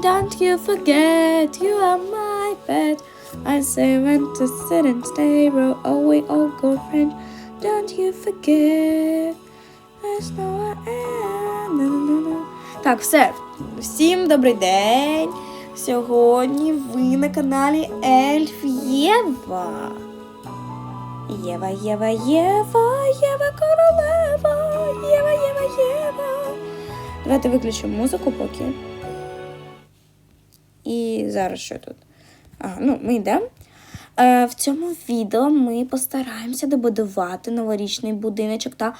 Don't you forget you are my pet. I say when to sit and stay, away, oh girlfriend. Don't you forget. There's no end. Так, все. Всім добрий день. Сьогодні ви на каналі Ельф Єва. Єва, Єва, Єва, Єва королева, Єва, Єва, Єва. Давайте виключимо музику поки. І зараз що тут? Ага, ну, ми йдемо. Е, в цьому відео ми постараємося добудувати новорічний будиночок та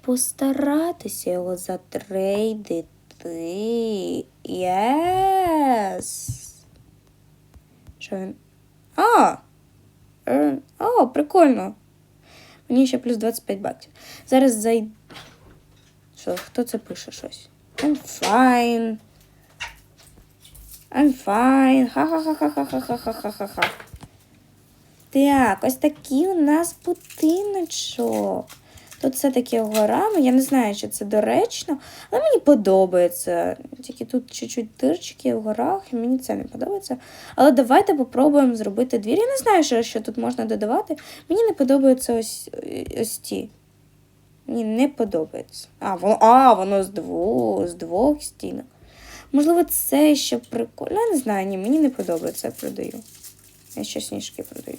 постаратися його затрейдити. Єс! Що він? А! Е, О, прикольно. Мені ще плюс 25 баксів. Зараз зай... Що, хто це пише щось? I'm fine. I'm fine. Ха-ха-ха-ха-ха-ха-ха-ха-ха-ха. Так, ось такий у нас будиночок. Тут все таки горами. Я не знаю, чи це доречно, але мені подобається. Тільки тут чуть-чуть дирчики в горах, і мені це не подобається. Але давайте попробуємо зробити двір. Я не знаю, що тут можна додавати. Мені не подобаються ось ось ті. Мені не подобається. А, воно а, воно з двох, з двох стінок. Можливо, це ще прикольно. Я не знаю, ні, мені не подобається, я продаю. Я ще сніжки продаю.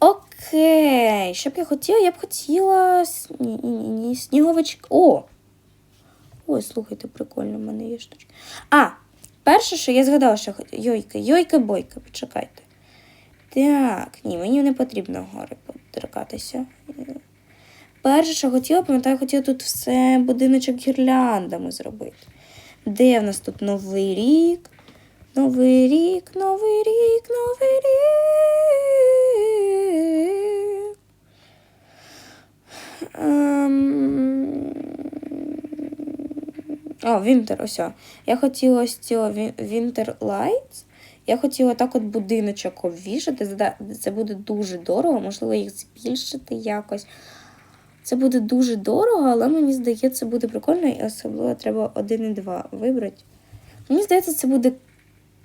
Окей, що б я хотіла? Я б хотіла ні, ні, ні, ні, сніговички. О! Ой, слухайте, прикольно, в мене є штучки. А, перше, що я згадала, що. Йойка, йойка, бойка, почекайте. Так, ні, мені не потрібно гори подракатися. Перше, що хотіла, пам'ятаю, хотіла тут все будиночок гірляндами зробити. Де в нас тут Новий рік? Новий рік, новий рік, новий рік. Ем... О, Вінтер, ось. Я хотіла ось цього Winter Lights. Я хотіла так от будиночок обвішати. Це буде дуже дорого, можливо, їх збільшити якось. Це буде дуже дорого, але мені здається, буде прикольно, і особливо треба один і два вибрати. Мені здається, це буде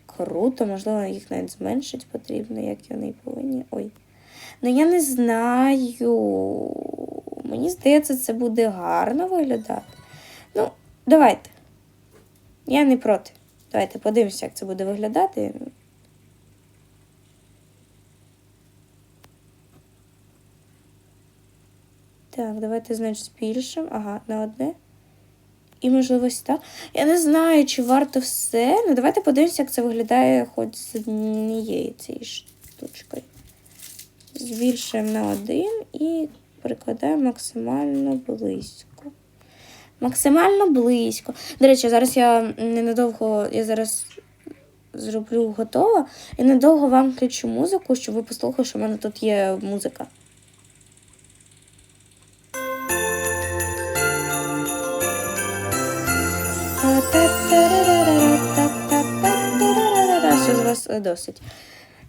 круто, можливо, їх навіть зменшити потрібно, як вони повинні. Ой. Ну, я не знаю. Мені здається, це буде гарно виглядати. Ну, давайте. Я не проти. Давайте подивимося, як це буде виглядати. Так, давайте, значить, збільшимо. Ага, на одне. І, можливо, ось так. Я не знаю, чи варто все. Ну, давайте подивимося, як це виглядає хоч з однієї цієї штучкою. Збільшуємо на один і прикладаємо максимально близько. Максимально близько. До речі, зараз я ненадовго, я зараз зроблю готово. І недовго вам включу музику, щоб ви послухали, що в мене тут є музика. Що з вас досить.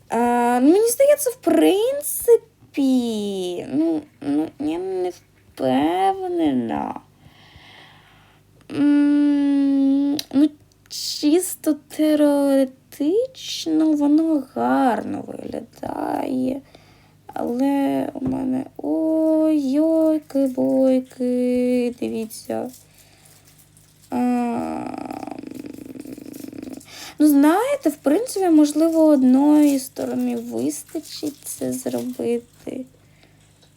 А, Мені здається, в принципі, ну, ну я не впевнена. Ну, чисто теоретично воно гарно виглядає. Але у мене ой-йойки, бойки, дивіться. Ну, знаєте, в принципі, можливо, одної сторони вистачить це зробити.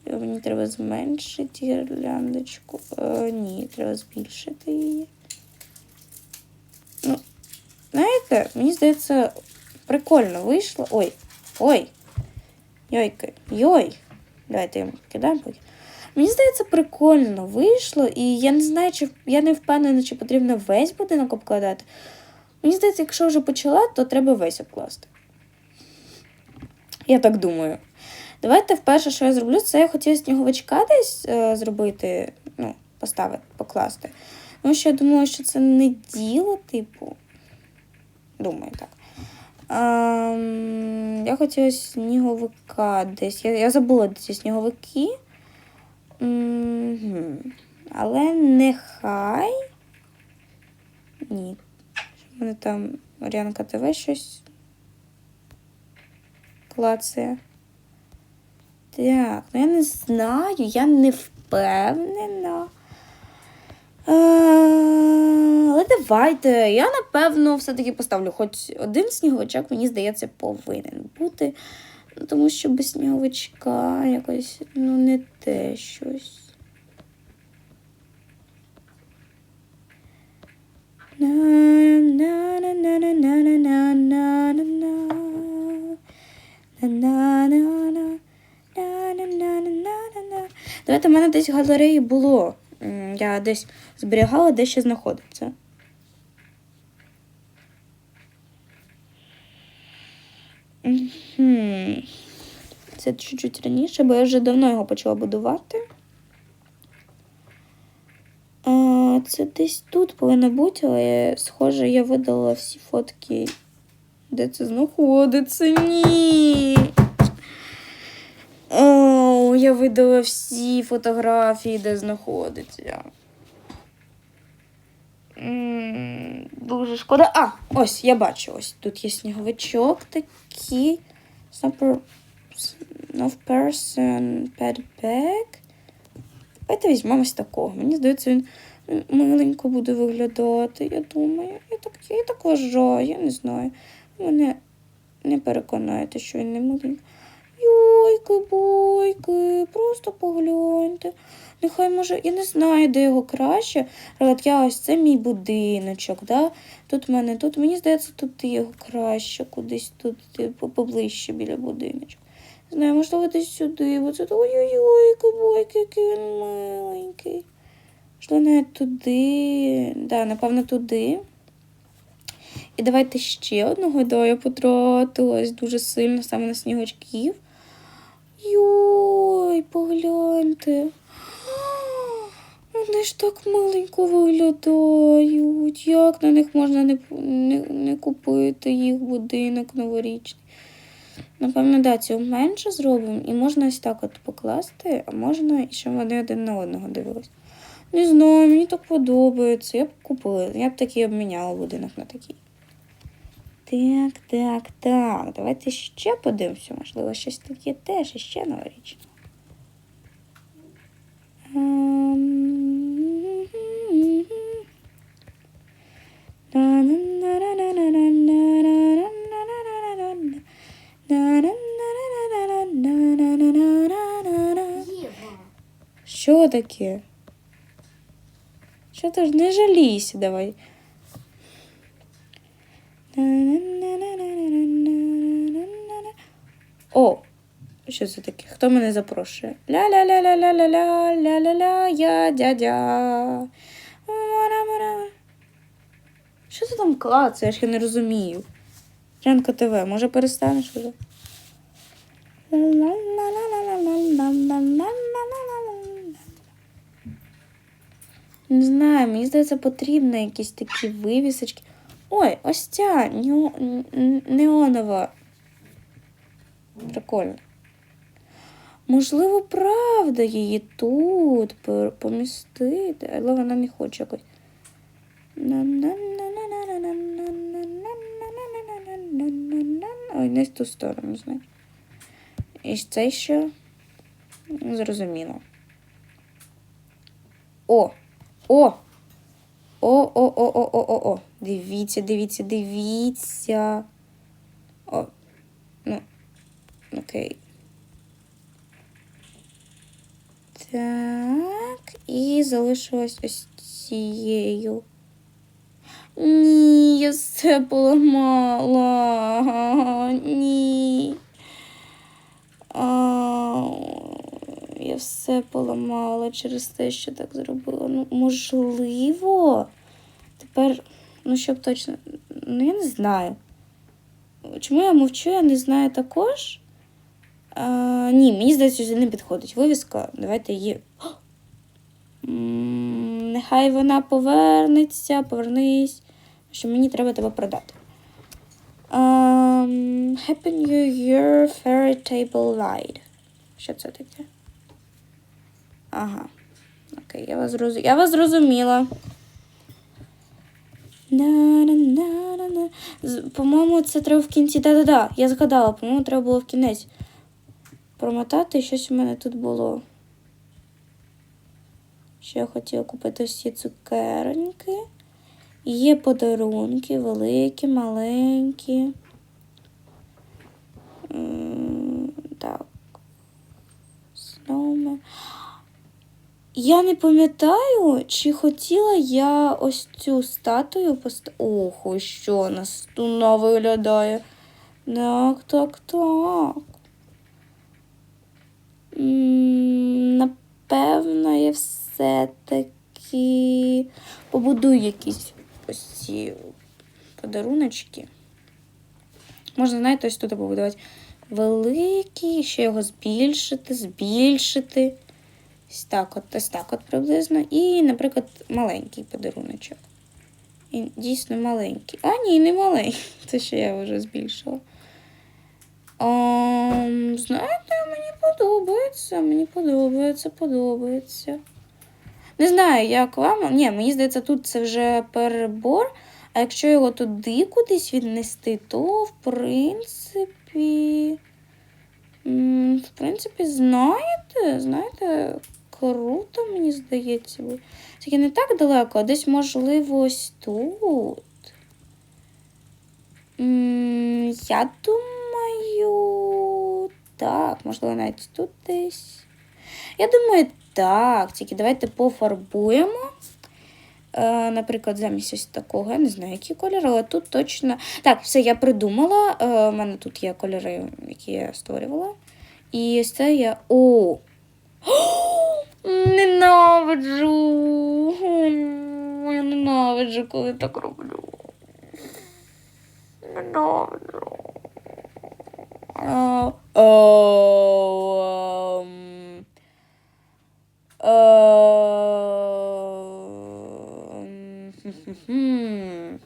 Мені треба зменшити гірляндочку. Е, ні, треба збільшити її. Ну, знаєте, мені здається, прикольно вийшло. Ой, ой. Йойка, йой. Давайте йому кидаємо. Мені здається, прикольно вийшло, і я не знаю, чи я не впевнена, чи потрібно весь будинок обкладати. Мені здається, якщо вже почала, то треба весь обкласти. Я так думаю. Давайте вперше, що я зроблю, це я хотіла сніговичка десь е, зробити, ну, поставити, покласти. Тому що я думаю, що це не діло, типу. Думаю, так. Ем, я хотіла сніговика десь. Я я забула ці сніговики. Але нехай. Ні. У мене там Мар'янка ТВ щось клацає. Так, ну я не знаю, я не впевнена. Е, Але давайте. Я напевно все-таки поставлю хоч один сніговичок, мені здається, повинен бути. Ну, Тому що без сніговичка якось, ну, не те щось. Давайте в мене десь в галереї було. Я десь зберігала, де ще знаходиться. Це чуть-чуть раніше, бо я вже давно його почала будувати. Це десь тут повинно бути, але схоже, я видала всі фотки. Де це знаходиться? Ні. О, я видала всі фотографії, де знаходиться. Дуже шкода. А, ось, я бачу. Ось тут є сніговичок такий. Snow Snow person pet bag. Давайте візьмемо ось такого. Мені здається, він миленько буде виглядати. Я думаю. Я так, я так вважаю, я не знаю. Мене не переконаєте, що він не миленький. Йойки, бойки, просто погляньте. Нехай може, я не знаю, де його краще. От я ось це мій будиночок. Да? Тут в мене, тут, мені здається, тут його краще, кудись тут типу, поближче біля будиночка. Не знаю, можливо, десь сюди, бо це ой-ой-ой, бойки, який він миленький. Можливо, навіть туди. Да, напевно, туди. І давайте ще одного да, я потратилась дуже сильно саме на снігочків. Йой, погляньте. Вони ж так миленько виглядають. Як на них можна не, не, не купити їх будинок новорічний? Напевно, да, цього менше зробимо, і можна ось так от покласти, а можна і щоб вони один на одного дивились. Не знаю, мені так подобається. Я б купила. Я б такий обміняла будинок на такий. Так, так, так. Давайте ще подивимося. Можливо, щось є теж іще новорічне. Єва. Що таке? Що ти ж не жалійся, давай. О, що це таке? Хто мене запрошує? Ля-ля-ля-ля-ля-ля-ля, ля-ля-ля, я дядя. Що ти там клацаєш? Я не розумію. Жанка ТВ, може перестанеш уже? Не знаю, мені здається, потрібно якісь такі вивісочки. Ой, ось ця нео- неонова. Прикольно. Можливо, правда її тут помістити, але вона не хоче якось. Ой, не з ту сторону, знаєш. І це ще зрозуміло. О! О! О-о-о-о-о-о-о. Дивіться, дивіться, дивіться. О, ну, окей. Так, і залишилось ось цією. Ні, все поламала. Ні. А, я все поламала через те, що так зробила. Ну, можливо. Тепер, ну щоб точно. Ну, я не знаю. Чому я мовчу, я не знаю також. А, ні, мені здається, що не підходить вивіска. Давайте її. Нехай вона повернеться, повернись. Що мені треба тебе продати. Um, Happy New Year Fairy Table Light. Що це таке? Ага. Окей, я вас, зроз... я вас зрозуміла. По-моєму, це треба в кінці. Да-да-да, я згадала, по-моєму, треба було в кінець промотати. Щось у мене тут було. Ще я хотіла купити всі цукероньки. Є подарунки, великі, маленькі. Так. Snowman. Я не пам'ятаю, чи хотіла я ось цю статую поставити. Ох, ось що вона стуна виглядає. Так, так, так. Напевно, я все-таки побудую якісь ось ці подаруночки. Можна, знаєте, ось тут побудувати великий, ще його збільшити, збільшити. Ось так от, ось так от приблизно. І, наприклад, маленький подаруночок. І дійсно маленький. А, ні, не маленький. Це ще я вже збільшила. Ам, знаєте, мені подобається, мені подобається, подобається. Не знаю, як вам. Ні, мені здається, тут це вже перебор. А якщо його туди кудись віднести, то в принципі. В принципі, знаєте, знаєте, круто, мені здається. Тільки не так далеко, а десь, можливо, ось тут. Я думаю, так, можливо, навіть тут десь. Я думаю, так. Тільки давайте пофарбуємо. Е, наприклад, замість ось такого, я не знаю, які кольори, але тут точно. Так, все, я придумала. Е, у мене тут є кольори, які я створювала. І це я. О! Ненавиджу. Я ненавиджу, коли так роблю. Ненавиджу. Ем, ем, хм-хм-хм.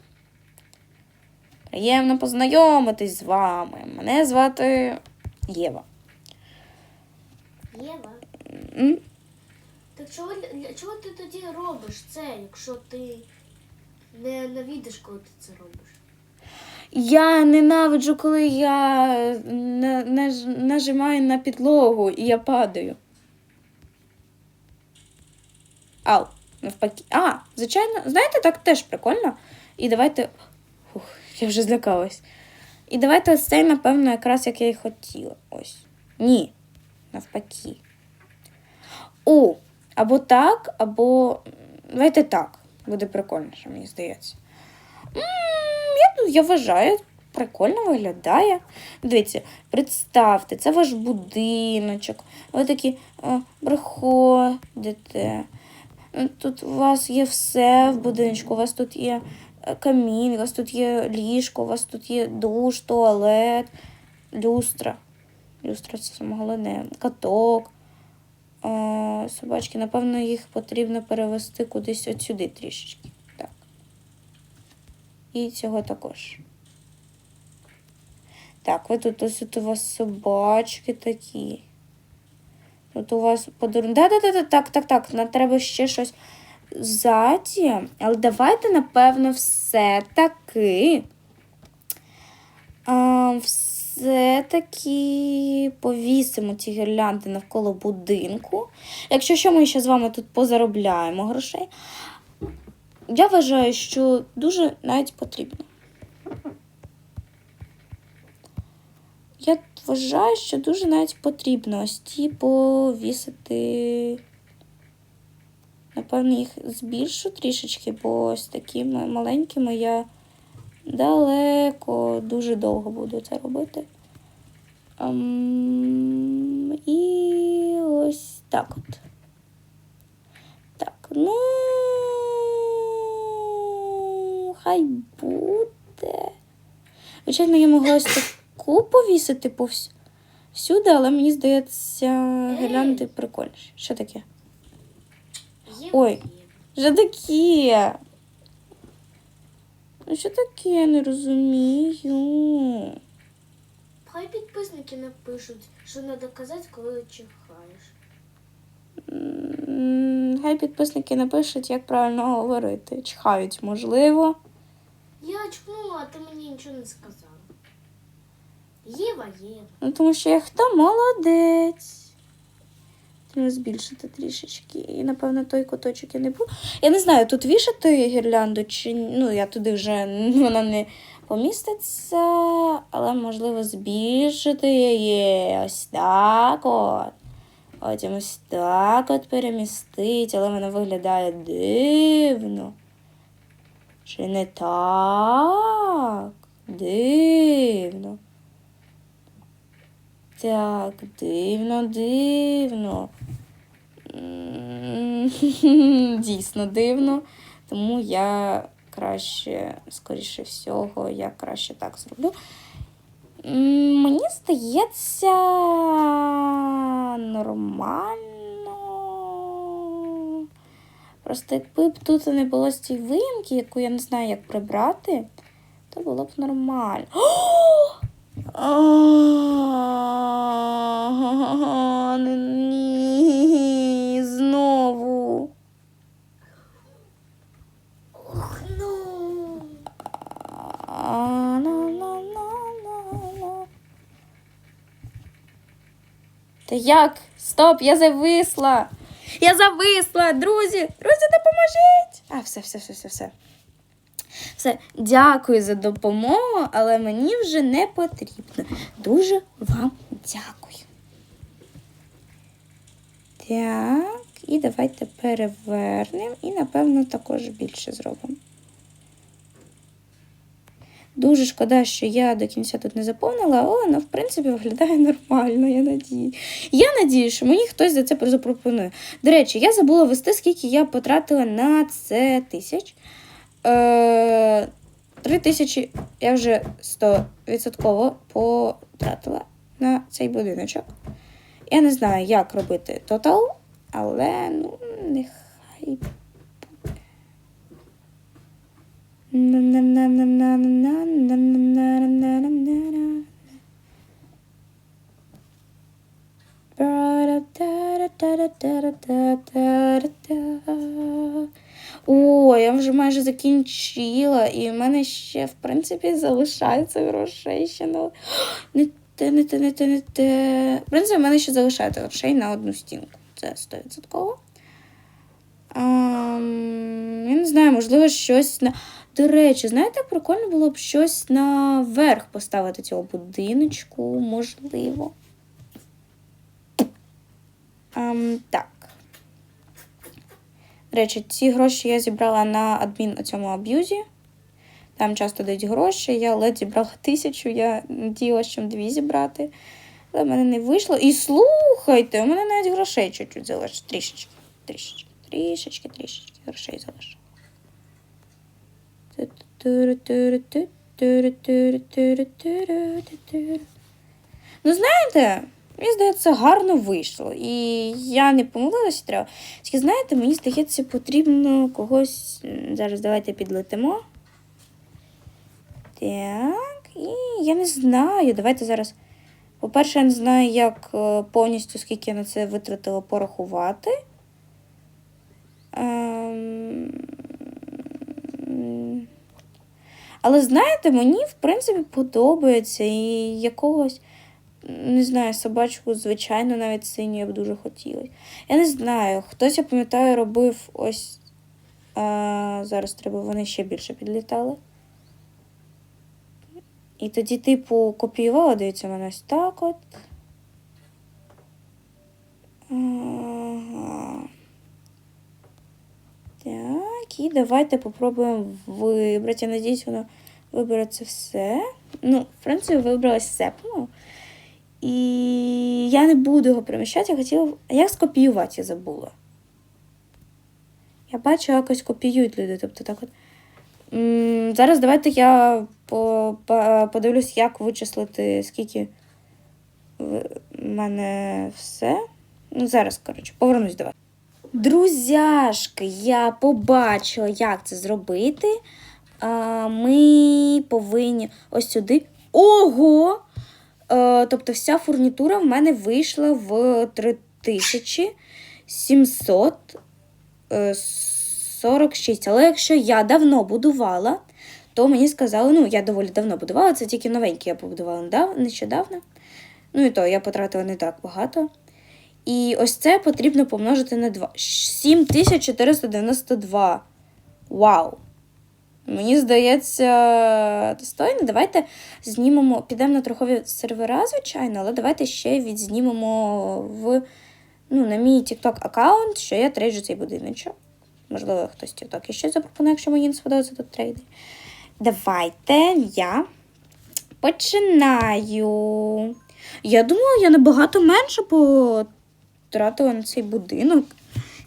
Приємно познайомитись з вами. Мене звати Єва. Єва, М? так чого, чого ти тоді робиш це, якщо ти не навідиш, коли ти це робиш? Я ненавиджу, коли я на- наж- нажимаю на підлогу і я падаю. Ау, навпаки. А, звичайно, знаєте, так теж прикольно. І давайте. Ух, я вже злякалась. І давайте ось напевно, якраз як я і хотіла. Ось. Ні. Навпаки. О, або так, або. Давайте так. Буде прикольніше, мені здається. М, Я, я вважаю, прикольно виглядає. Дивіться, представте, це ваш будиночок. Ви такі е, приходите. Тут у вас є все в будиночку, у вас тут є камін, у вас тут є ліжко, у вас тут є душ, туалет, люстра. Люстра це саме головне, каток. Е, Собачки, напевно, їх потрібно перевести кудись от сюди трішечки. Так. І цього також. Так, ви тут ось у вас собачки такі. Тут у вас подарунок. Да, да, да, да, так, так, так. Нам треба ще щось ззаді. Але давайте, напевно, все-таки. Все-таки повісимо ці гірлянди навколо будинку. Якщо що, ми ще з вами тут позаробляємо грошей. Я вважаю, що дуже навіть потрібно. Я вважаю, що дуже навіть потрібно ось ті повісити. Напевно, їх збільшу трішечки, бо ось такими маленькими я далеко, дуже довго буду це робити. Ем, і ось так от. Так, ну. Хай буде. Звичайно, я могла ось таку повісити повс- всюди, але мені здається, гірлянди прикольніші. Що таке? Ой. Що таке? Ну, що таке, я не розумію. Хай підписники напишуть, що треба казати, коли чихаєш. Хай підписники напишуть, як правильно говорити. Чхають, можливо. Я чпнула, а ти мені нічого не сказала. Єва, Єва. Ну, тому що я хто молодець. Треба збільшити трішечки. І, напевно, той куточок я не буду. Я не знаю, тут вішати гірлянду, чи ну, я туди вже вона не поміститься, але можливо збільшити її ось так от. Потім ось так от перемістити, але воно виглядає дивно. Чи не так? Дивно. Так, дивно, дивно. Дійсно дивно. Тому я краще, скоріше всього, я краще так зроблю. Мені здається, нормально. Просто якби б тут не було з цієї виїмки, яку я не знаю, як прибрати, то було б нормально. Ні, знову. Ох, ну. Та як? Стоп, я зависла. Я зависла, друзі, друзі, допоможіть. А, все, все, все, все, все. Все, дякую за допомогу, але мені вже не потрібно. Дуже вам дякую. Так, і давайте перевернемо і, напевно, також більше зробимо. Дуже шкода, що я до кінця тут не заповнила, але воно, в принципі, виглядає нормально, я надію. Я надію, що мені хтось за це запропонує. До речі, я забула вести, скільки я потратила на це тисяч. Е, Три тисячі я вже 100% потратила на цей будиночок. Я не знаю, як робити тотал, але, ну, нехай буде. О, я вже майже закінчила, і в мене ще, в принципі, залишається грошей ще на. Не те, не те, не те, не те. В принципі, в мене ще залишається грошей на одну стінку. Це 100%. Ам, я не знаю, можливо, щось на. До речі, знаєте, прикольно було б щось наверх поставити цього будиночку, можливо. Ам, так. До речі, ці гроші я зібрала на адмін у цьому аб'юзі. Там часто дають гроші. Я ледь зібрала тисячу, я надіялася, що дві зібрати. Але в мене не вийшло. І слухайте, у мене навіть грошей чуть-чуть залишилось. Трішечки, трішечки, трішечки, трішечки грошей залишилось. Ну, знаєте, мені здається, гарно вийшло. І я не помилилася треба. Тільки, знаєте, мені здається, потрібно когось. Зараз давайте підлетимо. Так, і я не знаю. Давайте зараз. По-перше, я не знаю, як е, повністю, скільки я на це витратила порахувати. Ем, Але знаєте, мені в принципі подобається і якогось, не знаю, собачку, звичайно, навіть синю я б дуже хотіла. Я не знаю, хтось, я пам'ятаю, робив ось. А, зараз треба, вони ще більше підлітали. І тоді, типу, копіювала, дивіться, мене ось так от. Ага. Так, і давайте попробуємо вибрати. Я надіюсь, воно вибере це все. Ну, в принципі, вибрала сепну. І я не буду його переміщати. Я хотіла. Як скопіювати, я забула. Я бачу, якось копіюють люди. Тобто так от. Зараз давайте я по, по, подивлюсь, як вичислити, скільки в мене все. Ну, зараз, коротше, повернусь до вас. Друзяшки, я побачила, як це зробити. Ми повинні ось сюди. Ого! Е, Тобто вся фурнітура в мене вийшла в 3746. Але якщо я давно будувала, то мені сказали, ну я доволі давно будувала, це тільки новенький я побудувала нещодавно. Ну і то я потратила не так багато. І ось це потрібно помножити на 2. 7492. Вау! Мені здається, достойно. Давайте знімемо, підемо на трохові сервера, звичайно, але давайте ще відзнімемо в, ну, на мій TikTok аккаунт, що я трейджу цей будиночок. Можливо, хтось TikTok ще запропонує, якщо мені не сподобається тут трейди. Давайте я починаю. Я думала, я набагато менше потратила на цей будинок.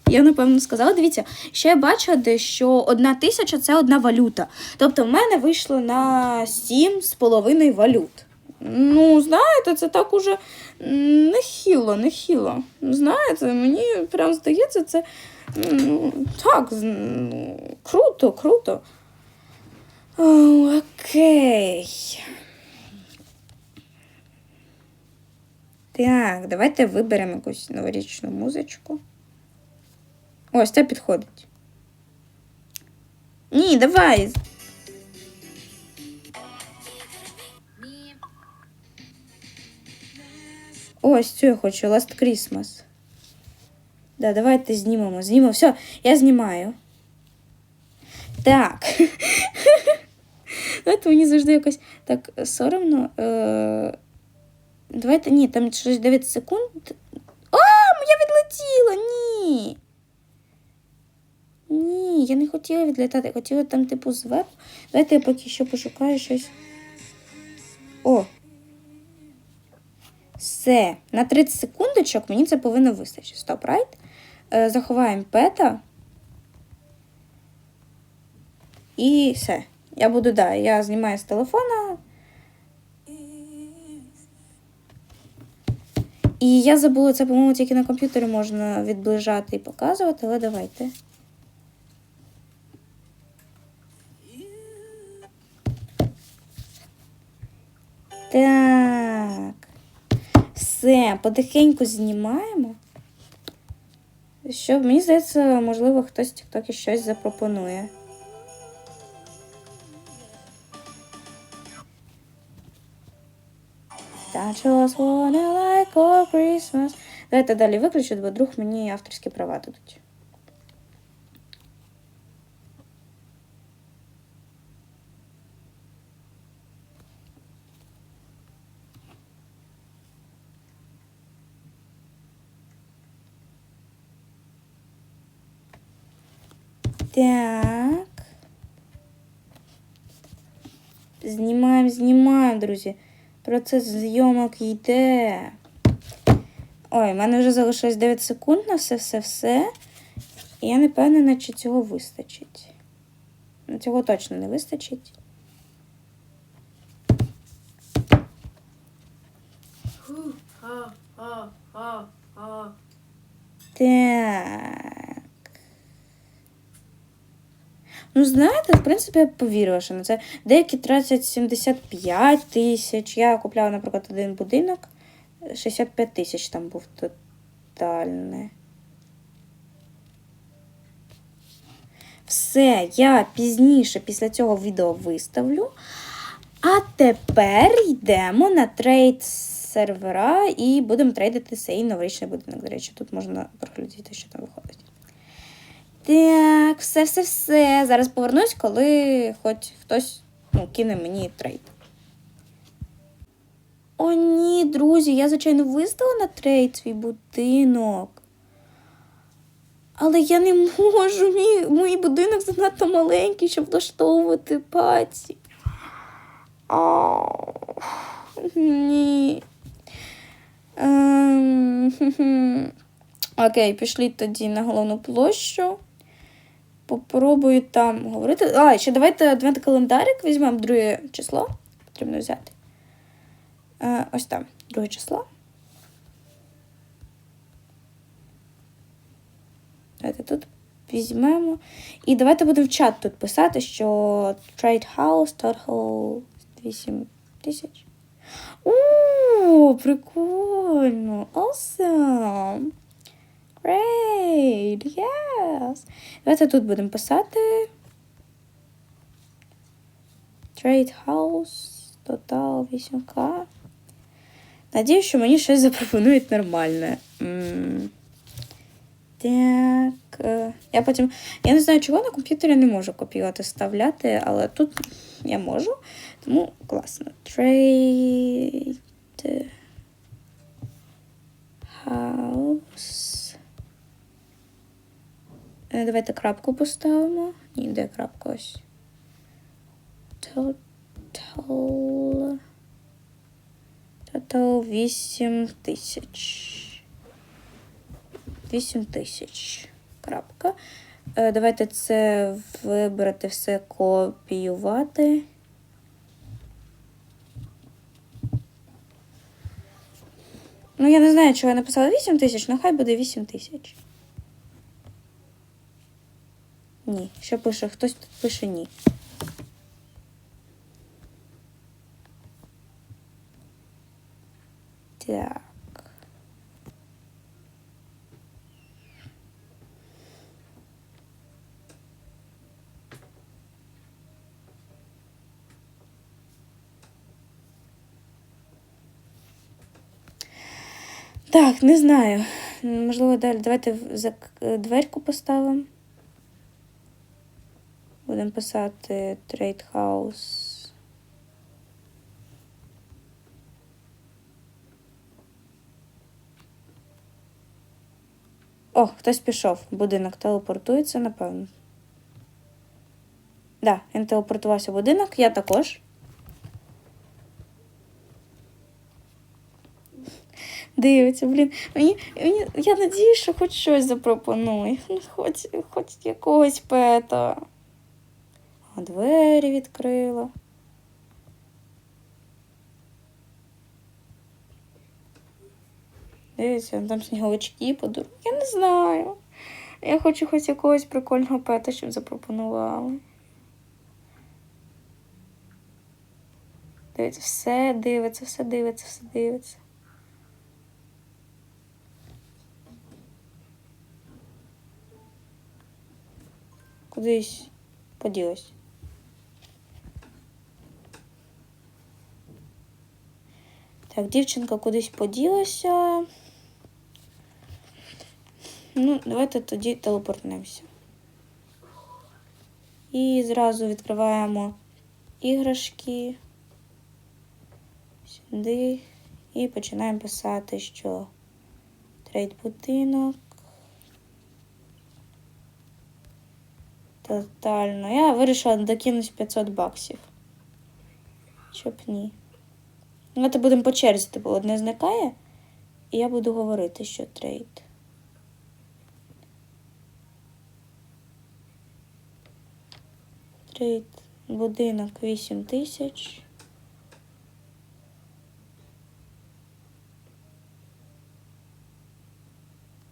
Я напевно сказала, дивіться, ще я бачила, що одна тисяча це одна валюта. Тобто в мене вийшло на сім з половиною валют. Ну, знаєте, це так уже нехило, нехило. Знаєте, мені прям здається, це так, ну, круто, круто. О, окей. Так, давайте виберемо якусь новорічну музичку. Ось це підходить. Ні, давай. Ось цю я хочу Last Christmas. Да, давайте знімемо. Знімемо. Все, я знімаю. Так. Знаєте, мені завжди якось так соромно. Е... Давайте, ні, там щось 9 секунд. А, я відлетіла! Ні. Ні, я не хотіла відлітати, я хотіла там, типу, зверху. Давайте я поки що пошукаю щось. О. Все. На 30 секундочок мені це повинно вистачити. Стоп, райт. Е, заховаємо пета. І все. Я буду, да, я знімаю з телефона. І я забула, це, по-моєму, тільки на комп'ютері можна відближати і показувати, але давайте. Так. Все, потихеньку знімаємо. Щоб, мені здається, можливо, хтось в TikTok щось запропонує. Like. Давайте далі виключу, бо друг мені авторські права дадуть. Так. Знімаємо, знімаємо, друзі. Процес зйомок йде. Ой, в мене вже залишилось 9 секунд на все, все, все. І я не впевнена, чи цього вистачить. Ну, цього точно не вистачить. Так. Ну, знаєте, в принципі, я повірила, що на це. Деякі тратять 75 тисяч. Я купляла, наприклад, один будинок. 65 тисяч там був тотальне. Все, я пізніше після цього відео виставлю. А тепер йдемо на трейд сервера і будемо трейдити цей новорічний будинок. До речі, тут можна проглядіти, що там виходить. Так, все, все, все. Зараз повернусь, коли хоч хтось ну, кине мені трейд. О, ні, друзі, я, звичайно, виставила на трейд свій будинок. Але я не можу. Мій, мій будинок занадто маленький, щоб влаштовувати паці. Ау, ні. Ем, хе-хе. Окей, пішли тоді на головну площу. Попробую там говорити. А, ще давайте адвент календарик візьмемо друге число. Потрібно взяти. Е, ось там, друге число. Давайте тут візьмемо. І давайте будемо в чат тут писати, що Trade House, Total 8 тисяч. О, прикольно! Awesome! Great! Yes! Давайте тут будемо писати. Trade House. Total 8К. Надіюсь, що мені щось запропонують нормальне. М, Так. е, Я потім. Я не знаю, чого на комп'ютері не можу копіювати, вставляти, але тут я можу. Тому класно. Trade House. Е, Давайте крапку поставимо. Ні, де крапка ось. Total. Total 8 тисяч. 8 тисяч. Крапка. Е, Давайте це вибрати все, копіювати. Ну, я не знаю, чого я написала 8 тисяч, ну хай буде 8 тисяч. Ні, що пише? Хтось тут пише ні. Так. Так, не знаю. Можливо, далі. Давайте е, дверку поставимо. Будемо писати Trade House. О, хтось пішов. Будинок телепортується, напевно. Да, він телепортувався в будинок, я також. Дивиться, блін. Мені, мені, я надію, що хоч щось запропонує. Ну, Хоч, хоч якогось пета. А двері відкрила. Дивіться, там сніговички подур. Я не знаю. Я хочу хоч якогось прикольного пета, щоб запропонували. Дивіться, все дивиться, все дивиться, все дивиться. Кудись поділась. Так, дівчинка кудись поділася. Ну, давайте тоді телепортнемося. І зразу відкриваємо іграшки. Сюди. І починаємо писати, що трейд будинок. Тотально. Я вирішила докинути 500 баксів. Щоб ні. Давайте будемо по черзі, типу, одне зникає, і я буду говорити, що трейд. Трейд будинок 8 тисяч.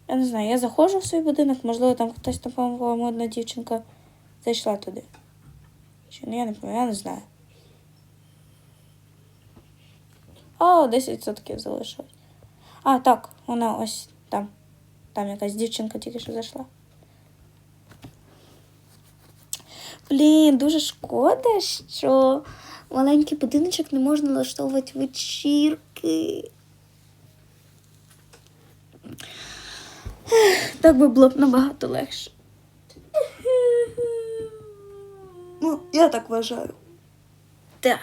Я не знаю, я заходжу в свій будинок, можливо, там хтось там, по-моєму, одна дівчинка зайшла туди. Чи ну, я не пам'ятаю, я не знаю. О, 10% залишилось. А, так, вона ось там. Там якась дівчинка тільки що зайшла. Блін, дуже шкода, що маленький будиночок не можна влаштовувати вечірки. Так би було б набагато легше. Ну, я так вважаю. Так.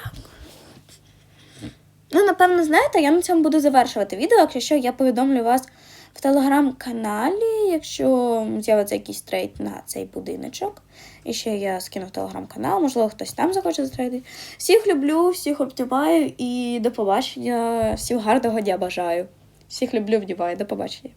Ну, напевно, знаєте, я на цьому буду завершувати відео. Якщо що, я повідомлю вас в телеграм-каналі, якщо з'явиться якийсь трейд на цей будиночок. І ще я скину в телеграм-канал, можливо, хтось там захоче затрейдити. Всіх люблю, всіх обдіваю і до побачення. Всім гарного дня бажаю. Всіх люблю, вдіваю. До побачення.